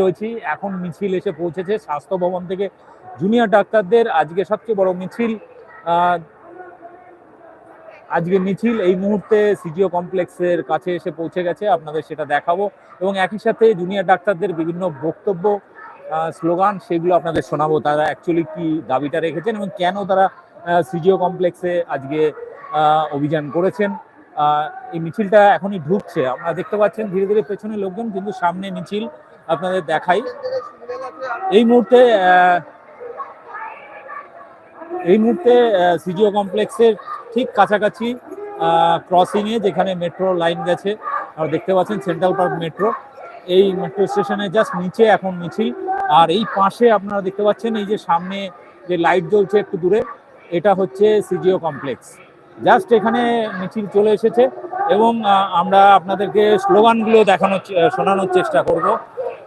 রয়েছি। এখন মিছিল এসে পৌঁছেছে স্বাস্থ্য ভবন থেকে। জুনিয়র ডাক্তারদের আজকে সবচেয়ে বড় মিছিল আজকে মিছিল এই মুহূর্তে সিজিও কমপ্লেক্সের কাছে এসে পৌঁছে গেছে, আপনাদের সেটা দেখাবো। এবং একই সাথে জুনিয়র ডাক্তারদের বিভিন্ন বক্তব্য স্লোগান সেগুলো আপনাদের শোনাবো। তারা অ্যাকচুয়ালি কি দাবিটা রেখেছেন এবং কেন তারা সিজিও কমপ্লেক্সে আজকে অভিযান করেছেন। এই মিছিলটা এখনই ঢুকছে। আপনারা দেখতে পাচ্ছেন ধীরে ধীরে পেছনে লোকজন কিন্তু সামনে মিছিল আপনাদের দেখাই। এই মুহূর্তে এই মুহূর্তে সিজিও কমপ্লেক্সের ঠিক কাছাকাছি ক্রসিং এ যেখানে মেট্রো লাইন গেছে, আপনারা দেখতে পাচ্ছেন সেন্ট্রাল পার্ক মেট্রো এই মেট্রো স্টেশনের জাস্ট নিচে এখন মিছিল। আর এই পাশে আপনারা দেখতে পাচ্ছেন এই যে সামনে যে লাইট জ্বলছে একটু দূরে, এটা হচ্ছে সিজিও কমপ্লেক্স। জাস্ট এখানে মিছিল চলে এসেছে এবং আমরা আপনাদেরকে স্লোগানগুলো দেখানোর শোনানোর চেষ্টা করব।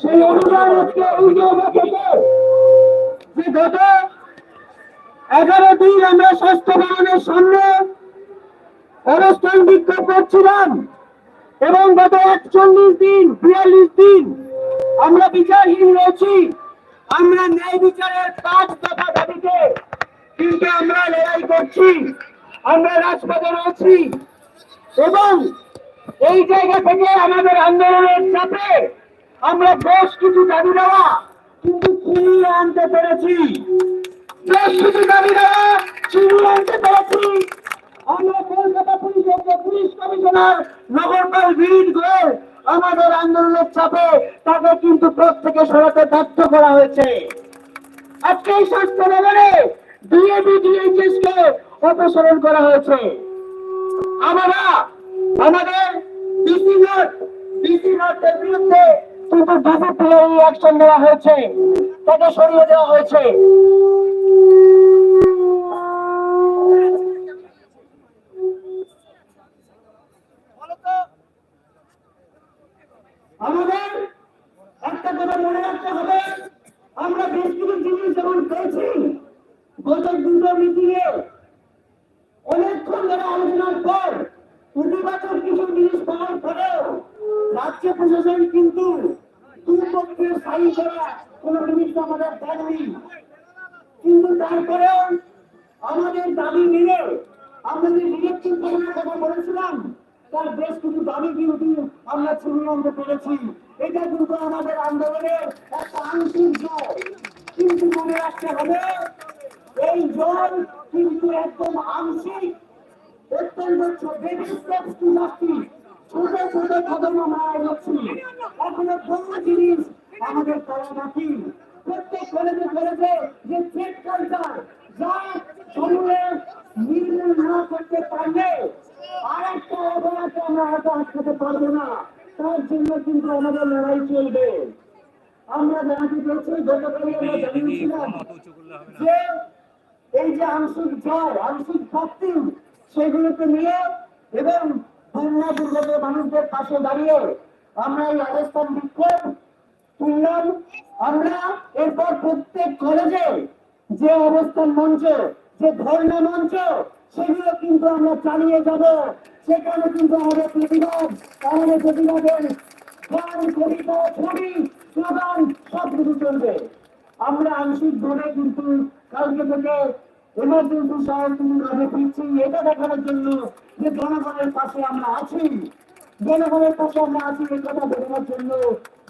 সেই অনুযায়ী আজকে জায়গা থেকে যে গত এগারো দিন আমরা স্বাস্থ্য ভবনের সামনে অবস্থান বিক্ষোভ করছিলাম এবং গত একচল্লিশ দিন, বিয়াল্লিশ দিন আমরা বিচারহীন রয়েছি। আমরা ন্যায় বিচারের পাঁচ দফা দাবিতে কিন্তু আমরা লড়াই করছি, আমরা রাজপথে রয়েছি এবং এই জায়গা থেকে আমাদের আন্দোলনের চাপে আমরা বেশ কিছু দাবি দেওয়া, কিন্তু ছিনিয়ে আনতে পেরেছি। বেশ কিছু দাবি দেওয়া, ছিনিয়ে আনতে পেরেছি। আমরা কলকাতা পুলিশের যে পুলিশ কমিশনার নগরপাল বীর গোয়েল আমাদের আন্দোলনের চাপে তাকে কিন্তু পদ থেকে সরাতে বাধ্য করা হয়েছে। আজকে এই স্বাস্থ্য নগরে ডিএবি ডিএইচএস কে অপসারণ করা হয়েছে। আমরা আমাদের ডিসি নোট নোটের বিরুদ্ধে কিন্তু ডিসিপি অ্যাকশন নেওয়া হয়েছে। তাকে সরিয়ে দেওয়া হয়েছে আমাদের একটা কথা মনে রাখতে হবে আমরা বেশ কিছু জিনিস যেমন পেয়েছি গত দুটো মিটিংয়ে অনেকক্ষণ ধরে আলোচনার পর ইতিবাচক কিছু জিনিস পাওয়ার পরেও রাজ্য প্রশাসন কিন্তু স্থায়ী করা কোন জিনিস আমাদের দেয়নি কিন্তু তারপরেও আমাদের দাবি মেনে আমরা যে ডিরেক্টিভ প্রোগ্রামের কথা বলেছিলাম, তার বেশ কিছু দাবি কিন্তু আমরা আনতে পেরেছি এটা কিন্তু আমাদের আন্দোলনের একটা আংশিক জয়। কিন্তু মনে রাখতে হবে, এই জল কিন্তু একদম আংশিক, অত্যন্ত বেবি ছোট ছোট কদম আমরা এগোচ্ছি। এখনও বহু জিনিস আমাদের করা বাকি প্রত্যেক কলেজে কলেজে যে থ্রেড কালচার যা সমূহে নির্মূল না করতে পারলে আর একটা অবহেলাকে আমরা হয়তো আটকাতে পারব না। তার জন্য কিন্তু আমাদের লড়াই চলবে। আমরা জানাতে পেরেছি গতকালই আমরা জানিয়েছিলাম যে এই যে আংশিক জয় আংশিক ভক্তি সেগুলোকে নিয়ে এবং বন্যা দুর্গত মানুষদের পাশে দাঁড়িয়ে আমরা এই অবস্থান বিক্ষোভ তুললাম আমরা এরপর প্রত্যেক কলেজে যে অবস্থান মঞ্চ, যে ধর্ণা মঞ্চ, সেগুলো কিন্তু আমরা চালিয়ে যাব। সেখানে কিন্তু আমাদের প্রতিবাদ আমাদের প্রতিবাদের গান, কবিতা, ছবি স্লোগান সব কিছু চলবে। আমরা কিন্তু কালকে থেকে এমার্জেন্সি সহায়তা ফিরছি। এটা দেখানোর জন্য যে জনগণের পাশে আমরা আছি। জনগণের পাশে আমরা আছি এই কথা বোঝানোর জন্য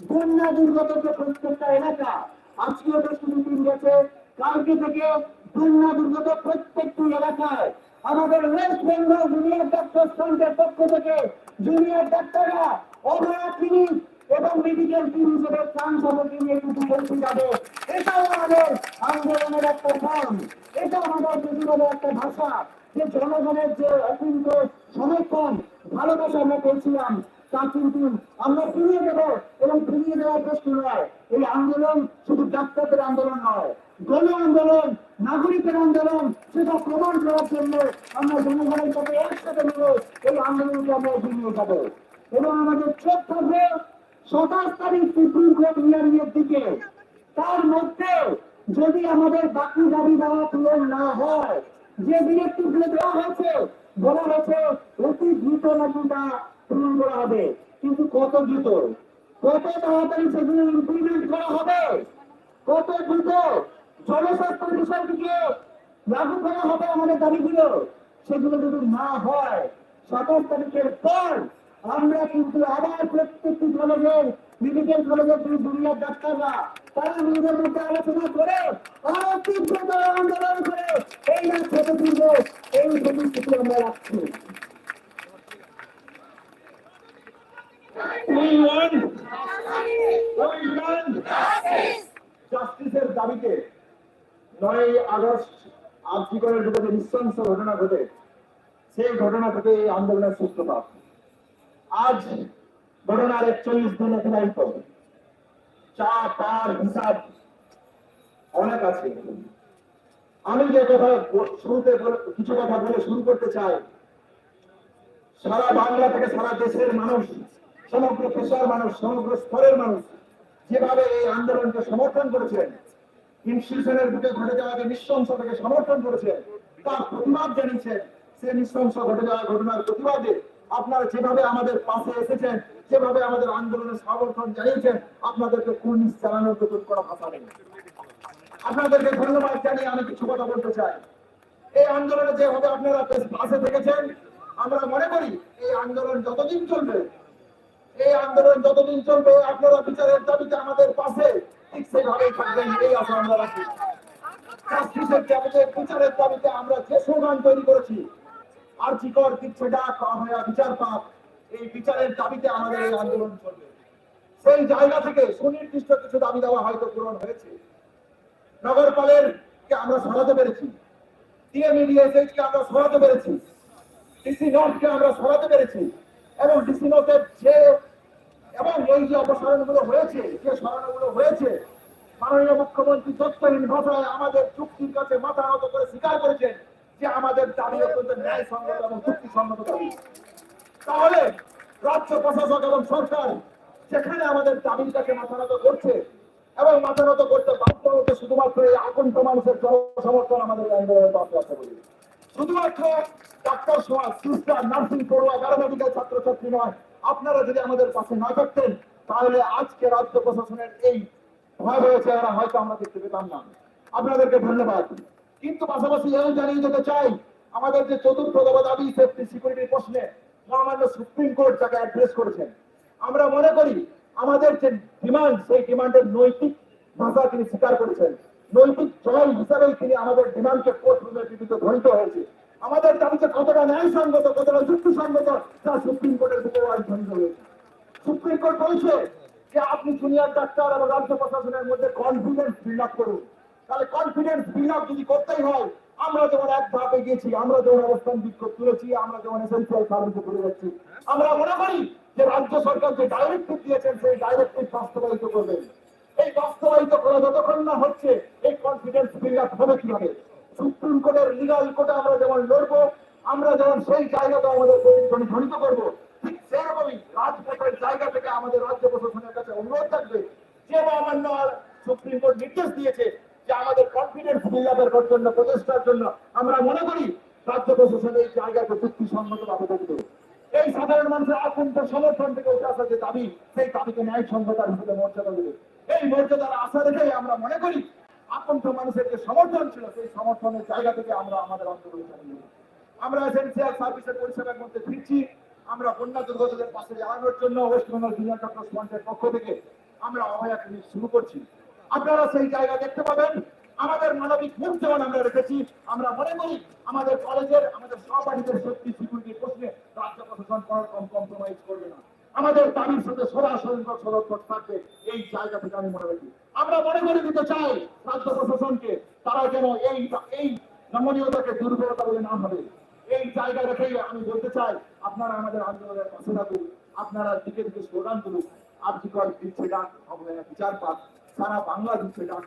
বন্যা দুর্গত যে প্রত্যেকটা এলাকা, আজকেও বেশ কিছুদিন গেছে কালকে থেকে বন্যা দুর্গত প্রত্যেকটি এলাকায় আমাদের ওয়েস্ট বেঙ্গল জুনিয়র ডাক্তার ফ্রন্টের পক্ষ থেকে জুনিয়র ডাক্তাররা, অভয়া ক্লিনিক এবং মেডিকেল টিম হিসেবে প্রাণ সামগ্রী নিয়ে কিন্তু পৌঁছে যাবে। এটাও আমাদের আন্দোলনের একটা ফর্ম এটা আমাদের প্রতিবাদের একটা ভাষা। যে জনগণের যে অকুণ্ঠ সমর্থন, ভালোবাসা আমরা পেয়েছিলাম, তা কিন্তু আমরা ফিরিয়ে দেব এবং ফিরিয়ে দেওয়ার প্রশ্ন নয়। এই আন্দোলন শুধু ডাক্তারদের আন্দোলন নয়, গণ আন্দোলন, নাগরিকের আন্দোলন, সেটা প্রমাণ করার জন্য আমরা জনগণের সাথে একসাথে মিলে এই আন্দোলনকে আমরা এগিয়ে যাব। এবং আমাদের চোখ থাকবে সাতাশ তারিখ সুপ্রিম কোর্ট হিয়ারিংয়ের দিকে, তার মধ্যে যদি আমাদের বাকি দাবি দেওয়া পূরণ না হয় যে ডিরেক্টিভ দেওয়া হয়েছে, বলা হয়েছে অতি দ্রুত নাকি তা পূরণ করা হবে। কিন্তু কত দ্রুত? কত তাড়াতাড়ি সেগুলো ইমপ্লিমেন্ট করা হবে? কত দ্রুত? জনস্বাস্থ্য বিষয়টিকে লাগু করা হবে আমাদের দাবিগুলো। সেগুলো যদি না হয়, সাতাশ তারিখের পর আমরা কিন্তু আবার প্রত্যেকটি কলেজের মেডিকেল কলেজের যে দুনিয়ার ডাক্তাররা তারা নিজেদের মধ্যে আলোচনা করে আরও তীব্রতর আন্দোলন করে, এই না ছোট তুলব এই প্রতিশ্রুতি আমরা রাখছি। ঘটনা ঘটে। সেই ঘটনা থেকে এই আন্দোলনের সূত্রপাত। আজ একচল্লিশ দিন অতিবাহিত চা হিসাব অনেক আছে। আমি যে কথা শুরুতে কিছু কথা বলে শুরু করতে চাই, সারা বাংলা থেকে সারা দেশের মানুষ, সমগ্র পেশার মানুষ, সমগ্র স্তরের মানুষ যেভাবে এই আন্দোলনকে সমর্থন করেছেন ইনস্টিটিউশনের বুকে ঘটে যাওয়াকে নৃশংসতাকে সমর্থন করেছেন, তার প্রতিবাদ জানিয়েছেন ঘটে যাওয়া ঘটনার প্রতিবাদে আপনারা যেভাবে আমাদের পাশে এসেছেন যেভাবে আমাদের আন্দোলনের সমর্থন জানিয়েছেন আপনাদেরকে কুর্নিশ চালানোর নতুন কোনো ভাষা নেই। আপনাদেরকে ধন্যবাদ জানিয়ে আমি কিছু কথা বলতে চাই। এই আন্দোলনে যেভাবে আপনারা পাশে থেকেছেন, আমরা মনে করি এই আন্দোলন যতদিন চলবে, এই আন্দোলন যতদিন চলবে, আপনারা বিচারের দাবিতে আমাদের পাশে ঠিক সেইভাবেই থাকবেন, এই আশা আমরা রাখি। বিচারের দাবিতে আমরা যে স্লোগান তৈরি করেছি, আর চিকর দিচ্ছে ডাক আমরা বিচার পাক এই বিচারের দাবিতে আমাদের এই আন্দোলন চলবে। সেই জায়গা থেকে সুনির্দিষ্ট কিছু দাবি দেওয়া হয়তো পূরণ হয়েছে। নগরপালের কে আমরা সরাতে পেরেছি। ডিএমইডিএসএইচ কে আমরা সরাতে পেরেছি। ডিসি নর্থকে আমরা সরাতে পেরেছি। এবং ডিসি নর্থের যে এবং এই যে অপসারণগুলো হয়েছে, যে সরানোগুলো হয়েছে, মাননীয় মুখ্যমন্ত্রী তথ্যহীন ভাষায় আমাদের চুক্তির কাছে মাথা নত করে স্বীকার করেছেন যে আমাদের দাবি অত্যন্ত ন্যায়সঙ্গত এবং চুক্তিসঙ্গত দাবি তাহলে রাজ্য প্রশাসক এবং সরকার যেখানে আমাদের দাবিটাকে মাথা নত করছে এবং মাথা নত করতে বাধ্য হচ্ছে শুধুমাত্র এই আকণ্ঠ মানুষের জনসমর্থন আমাদের আন্দোলনের পাশে আছে বলে। শুধুমাত্র ডাক্তার সমাজ সিস্টার নার্সিং পড়ুয়া প্যারামেডিক্যাল ছাত্রছাত্রী নয়, আপনারা যদি আমাদের পাশে না থাকতেন, তাহলে আজকে রাজ্য প্রশাসনের এই ভয়াবহ চেহারা হয়তো আমরা দেখতে পেতাম না। আপনাদেরকে ধন্যবাদ। কিন্তু পাশাপাশি এও জানিয়ে যেতে চাই, আমাদের যে চতুর্থ দাবি সেফটি সিকিউরিটির প্রশ্নে মহামান্য সুপ্রিম কোর্ট তাকে অ্যাড্রেস করেছেন। আমরা মনে করি আমাদের যে ডিমান্ড, সেই ডিমান্ডের নৈতিক ভাষা তিনি স্বীকার করেছেন। নৈতিক জয় হিসাবেই তিনি আমাদের ডিমান্ডকে কোর্ট রুমের বিরুদ্ধে ধ্বনিত হয়েছে। আমাদের দাবিতে কতটা ন্যায়সঙ্গত, কতটা যুক্তিসঙ্গত, তা সুপ্রিম কোর্টের বুকে আজ ধ্বনিত হয়েছে। সুপ্রিম কোর্ট বলছে যে আপনি জুনিয়র ডাক্তার এবং রাজ্য প্রশাসনের মধ্যে কনফিডেন্স বিল্ড আপ করুন। তাহলে কনফিডেন্স বিল্ড আপ যদি করতেই হয় আমরা যেমন এক ধাপে গেছি আমরা যেমন অবস্থান বিক্ষোভ তুলেছি আমরা যেমন এসেন্সিয়াল সার্ভিসে করে যাচ্ছি আমরা মনে করি যে রাজ্য সরকার যে ডাইরেক্টিভ দিয়েছেন, সেই ডাইরেক্টিভ বাস্তবায়িত করবেন এই বাস্তবায়িত করা যতক্ষণ না হচ্ছে, এই কনফিডেন্স বিল্ড আপ হবে কীভাবে? সুপ্রিম কোর্টের লিগাল কোর্টে আমরা যেমন লড়বো, আমরা যেমন সেই জায়গাতে আমাদের প্রতিধ্বনিত করব, ঠিক সেরকমই রাজপথের জায়গা থেকে আমাদের রাজ্য প্রশাসনের কাছে অনুরোধ থাকবে যে মহামান্য সুপ্রিম কোর্ট নির্দেশ দিয়েছে যে আমাদের কনফিডেন্স বিল্ড আপের জন্য, প্রচেষ্টার জন্য আমরা মনে করি রাজ্য প্রশাসন এই জায়গাকে যুক্তিসঙ্গত ভাবে দেখবে। এই সাধারণ মানুষের আকুণ্ঠ সমর্থন থেকে উঠে আসা যে দাবি, সেই দাবিকে ন্যায় সংহতার হিসেবে মর্যাদা দেবে। এই মর্যাদার আশা রেখেই আমরা মনে করি আকণ্ঠ মানুষের যে সমর্থন ছিল, সেই সমর্থনের জায়গা থেকে আমরা আমাদের আন্দোলন আমরা এসেন্সিয়াল সার্ভিসের পরিষেবার মধ্যে ফিরছি। আমরা বন্যা দুর্গতদের পাশে দাঁড়ানোর জন্য ওয়েস্ট বেঙ্গল ডক্টর ফ্রন্টের পক্ষ থেকে আমরা অভয়া ক্লিনিক শুরু করছি। আপনারা সেই জায়গা দেখতে পাবেন। আমাদের মানবিক মুখ যেমন আমরা রেখেছি। আমরা মনে করি আমাদের কলেজের, আমাদের সহপাঠীদের সেফটি সিকিউরিটির প্রশ্নে রাজ্য প্রশাসন কম কম্প্রোমাইজ করবে না। আমাদের দাবির সাথে সরাসরি সদস্য থাকবে। এই জায়গা থেকে আমি মনে রাখি আমরা মনে করে দিতে চাই রাজ্য প্রশাসনকে, তারা যেন এই এই নমনীয়তাকে দুর্বলতা বলে না ভাবে। এই জায়গা রেখেই আমি বলতে চাই, আপনারা আমাদের আন্দোলনের পাশে থাকুন। আপনারা দিকে দিকে স্লোগান তুলুন। আর্থিকর দিচ্ছে ডাক অভয়া বিচার পাক সারা বাংলা পাক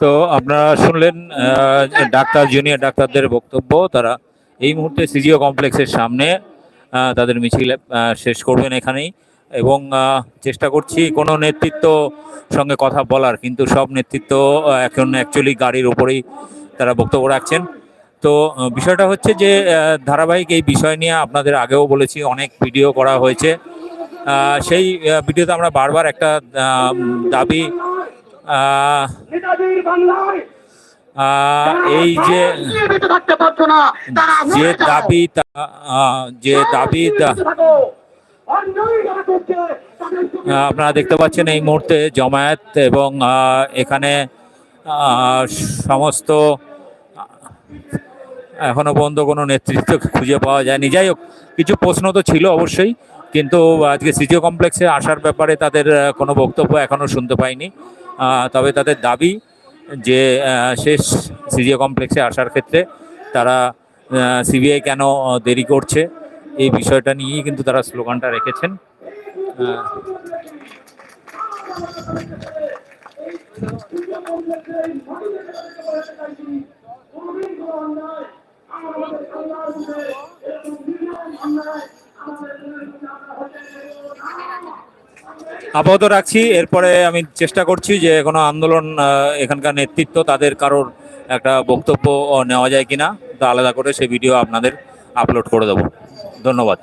তো আপনারা শুনলেন ডাক্তার জুনিয়র ডাক্তারদের বক্তব্য। তারা এই মুহূর্তে সিজিও কমপ্লেক্সের সামনে তাদের মিছিল শেষ করবেন এখানেই। এবং চেষ্টা করছি কোনো নেতৃত্ব সঙ্গে কথা বলার কিন্তু সব নেতৃত্ব এখন অ্যাকচুয়ালি গাড়ির উপরেই তারা বক্তব্য রাখছেন। তো বিষয়টা হচ্ছে যে ধারাবাহিক এই বিষয় নিয়ে আপনাদের আগেও বলেছি অনেক ভিডিও করা হয়েছে। সেই ভিডিওতে আমরা বারবার একটা দাবি এই যে যে দাবি যে দাবি আপনারা দেখতে পাচ্ছেন এই মুহূর্তে জমায়েত এবং এখানে সমস্ত এখনও পর্যন্ত কোনো নেতৃত্ব খুঁজে পাওয়া যায়নি। যাই হোক, কিছু প্রশ্ন তো ছিল অবশ্যই, কিন্তু আজকে সিজিও কমপ্লেক্সে আসার ব্যাপারে তাদের কোনো বক্তব্য এখনও শুনতে পাইনি। তবে তাদের দাবি যে শেষ সিজিও কমপ্লেক্সে আসার ক্ষেত্রে তারা সিবিআই কেন দেরি করছে এই বিষয়টা নিয়েই কিন্তু তারা স্লোগানটা রেখেছেন। আপাতত রাখছি, এরপরে আমি চেষ্টা করছি যে কোনো আন্দোলন এখানকার নেতৃত্ব তাদের কারোর একটা বক্তব্য নেওয়া যায় কিনা, তা আলাদা করে সেই ভিডিও আপনাদের আপলোড করে দেবো। ধন্যবাদ।